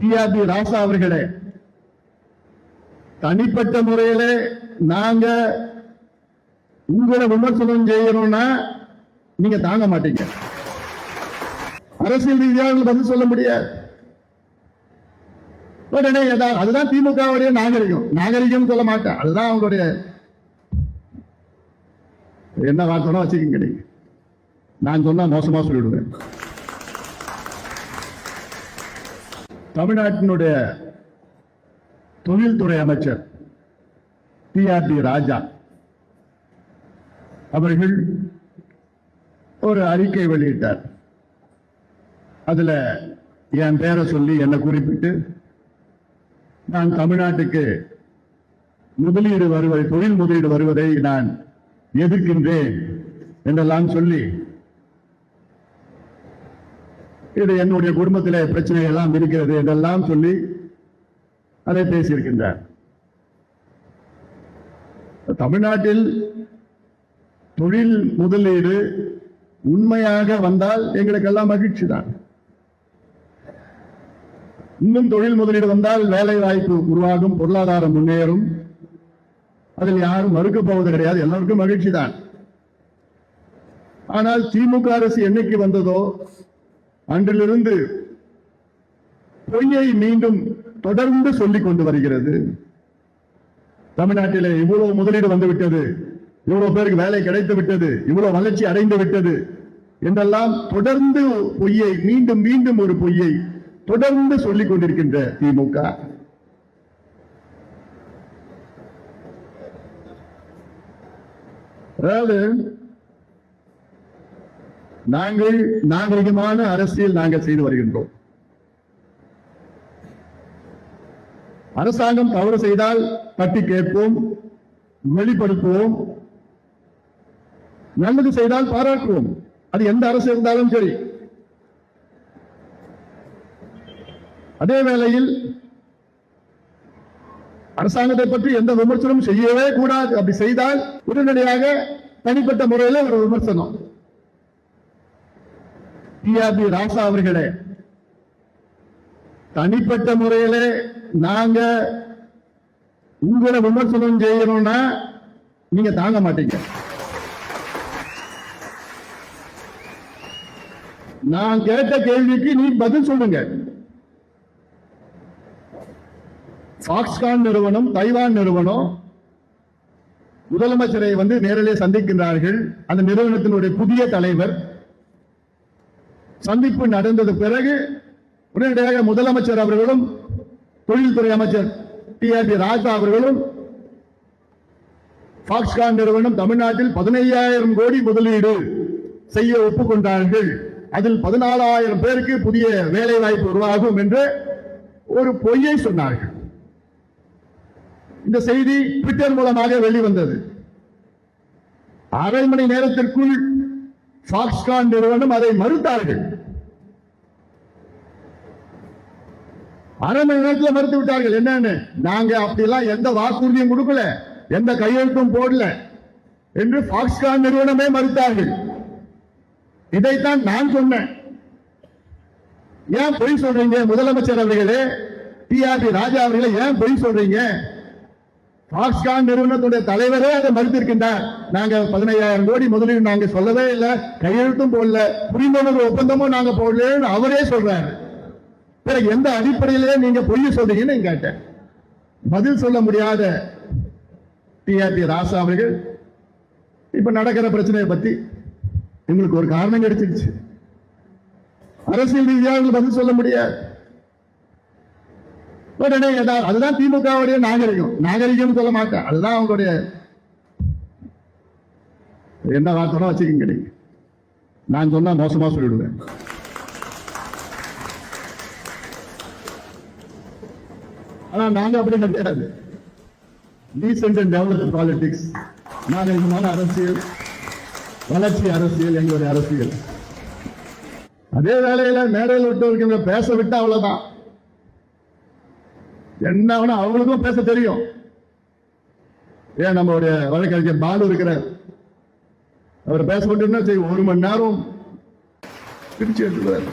TRP ராசா அவர்களே தனிப்பட்ட முறையில நாங்க உங்களை விமர்சனம் செய்யணும்னா நீங்க தாங்க மாட்டீங்க. அரசியல் ரீதியாக பதில் சொல்ல முடியாது. அதுதான் திமுக அதுதான் திமுகவுடைய நாகரிகம். நாகரிகம் சொல்ல மாட்டேன். அதுதான் அவங்களுடைய என்ன வார்த்தை வச்சுக்கோங்க நீங்க. நான் சொன்னா மோசமா சொல்லிடுவேன். தமிழ்நாட்டினுடைய தொழில்துறை அமைச்சர் டிஆர்டி ராஜா அவர்கள் ஒரு அறிக்கை வெளியிட்டார். அதுல என் பேரை சொல்லி என்னை குறிப்பிட்டு நான் தமிழ்நாட்டுக்கு முதலீடு வருவதை தொழில் முதலீடு வருவதை நான் எதிர்க்கின்றேன் என்றெல்லாம் சொல்லி இது என்னுடைய குடும்பத்திலே பிரச்சனை எல்லாம் இருக்கிறது என்றெல்லாம் சொல்லி அதை பேசியிருக்கின்றார். தமிழ்நாட்டில் தொழில் முதலீடு உண்மையாக வந்தால் எங்களுக்கெல்லாம் மகிழ்ச்சி தான் இன்னும் தொழில் முதலீடு வந்தால் வேலை வாய்ப்பு உருவாகும் பொருளாதாரம் முன்னேறும். அதில் யாரும் மறுக்கப் போவது கிடையாது எல்லாருக்கும் மகிழ்ச்சி தான் ஆனால் திமுக அரசு என்னைக்கு வந்ததோ அன்றிலிருந்து பொய்யை மீண்டும் தொடர்ந்து சொல்லிக் கொண்டு வருகிறது. தமிழ்நாட்டிலே இவ்வளவு முதலீடு வந்து விட்டது இவ்வளவு பேருக்கு வேலை கிடைத்து விட்டது. இவ்வளவு வளர்ச்சி அடைந்து விட்டது. என்றெல்லாம் தொடர்ந்து பொய்யை மீண்டும் மீண்டும் ஒரு பொய்யை தொடர்ந்து சொல்லிக் கொண்டிருக்கின்ற திமுக. அதாவது நாங்கள் நாகரிகமான அரசியல் நாங்கள் செய்து வருகின்றோம். அரசாங்கம் தவறு செய்தால் தட்டி கேட்போம் வெளிப்படுத்துவோம் நல்லது செய்தால் பாராட்டுவோம். அது எந்த அரசு இருந்தாலும் சரி. அதே வேளையில் அரசாங்கத்தை பற்றி எந்த விமர்சனமும் செய்யவே கூடாது. அப்படி செய்தால் உடனடியாக தனிப்பட்ட முறையில் ஒரு விமர்சனம். டிஆர்பி ராசா அவர்களே தனிப்பட்ட முறையில நாங்க உங்களை விமர்சனம் செய்யணும்னா நீங்க தாங்க மாட்டீங்க. நான் கேட்ட கேள்விக்கு நீ பதில் சொல்லுங்க. பாக்ஸ்கான் நிறுவனம் தைவான் நிறுவனம் முதலமைச்சரை வந்து நேரிலே சந்திக்கின்றார்கள். அந்த நிறுவனத்தினுடைய புதிய தலைவர் சந்திப்பு நடந்தது பிறகு உடனடியாக முதலமைச்சர் அவர்களும் தொழில்துறை அமைச்சர் டி ஆர் பி ராஜா அவர்களும் பாக்ஸ்கான் நிறுவனம் தமிழ்நாட்டில் பதினையாயிரம் கோடி முதலீடு செய்ய ஒப்புக்கொண்டார்கள். அதில் பதினாலாயிரம் பேருக்கு புதிய வேலை வாய்ப்பு உருவாகும் என்று ஒரு பொய்யை சொன்னார்கள். இந்த செய்தி ட்விட்டர் மூலமாக வெளிவந்தது. அரை மணி நேரத்திற்குள் பாக்ஸ்கான் நிறுவனம் அதை மறுத்தார்கள். அரை மணி நேரத்தில் மறுத்து விட்டார்கள். என்னன்னு? நாங்க அப்படிலாம் எந்த வாக்குறுதியும் கொடுக்கல. எந்த கையெழுத்தும் போடல. என்று பாக்ஸ்கான் நிறுவனமே மறுத்தார்கள். இதைத்தான் நான் சொன்னேன். ஏன் பொய் சொல்றீங்க? முதலமைச்சர் அவர்களே டிஆர்பி ராஜா அவர்களை ஏன் பொய் சொல்றீங்க? பாக்ஸ்கான் நிறுவனத்துடைய தலைவரே அதை மறுத்திருக்கின்றார் நாங்க பதினையாயிரம் கோடி முதலீடு நாங்க சொல்லவே இல்லை கையெழுத்தும் போடல புரிந்துணர்வு ஒப்பந்தமும் நாங்க போடலன்னு அவரே சொல்றாரு. பிறகு எந்த அடிப்படையிலே நீங்க பொய் சொல்றீங்கன்னு கேட்டேன். பதில் சொல்ல முடியாத டிஆர்பி ராசா அவர்கள் இப்ப நடக்கிற பிரச்சனையை பத்தி எங்களுக்கு ஒரு காரணம் கிடைச்சிருச்சு. அரசியல் ரீதியாக பதில் சொல்ல முடியாது. உடனே ஏதாவது அதுதான் திமுகவுடைய நாகரிகம். நாகரிகம் சொல்ல மாட்டேன். அதுதான் அவங்களுடைய என்ன வார்த்தை வச்சுக்கோங்க நீங்க. நான் சொன்னா மோசமா சொல்லிடுவேன். ஆனா நாங்க அப்படி கிடையாது. டீசென்ட் அண்ட் டெவலப் பாலிடிக்ஸ் நாகரிகமான அரசியல் வளர்ச்சி அரசியல் எங்களுடைய அரசியல். அதே வேளையில மேடையில் விட்டு பேச விட்டா அவ்வளவுதான். என்ன அவங்களுக்கும் பேச தெரியும்? ஏன் நம்மளுடைய வழக்கறிஞர் பாலு இருக்கிறார்? அவர் பேச மட்டும்னா சரி ஒரு மணி நேரம் பிரிச்சு எடுத்துக்கிறார்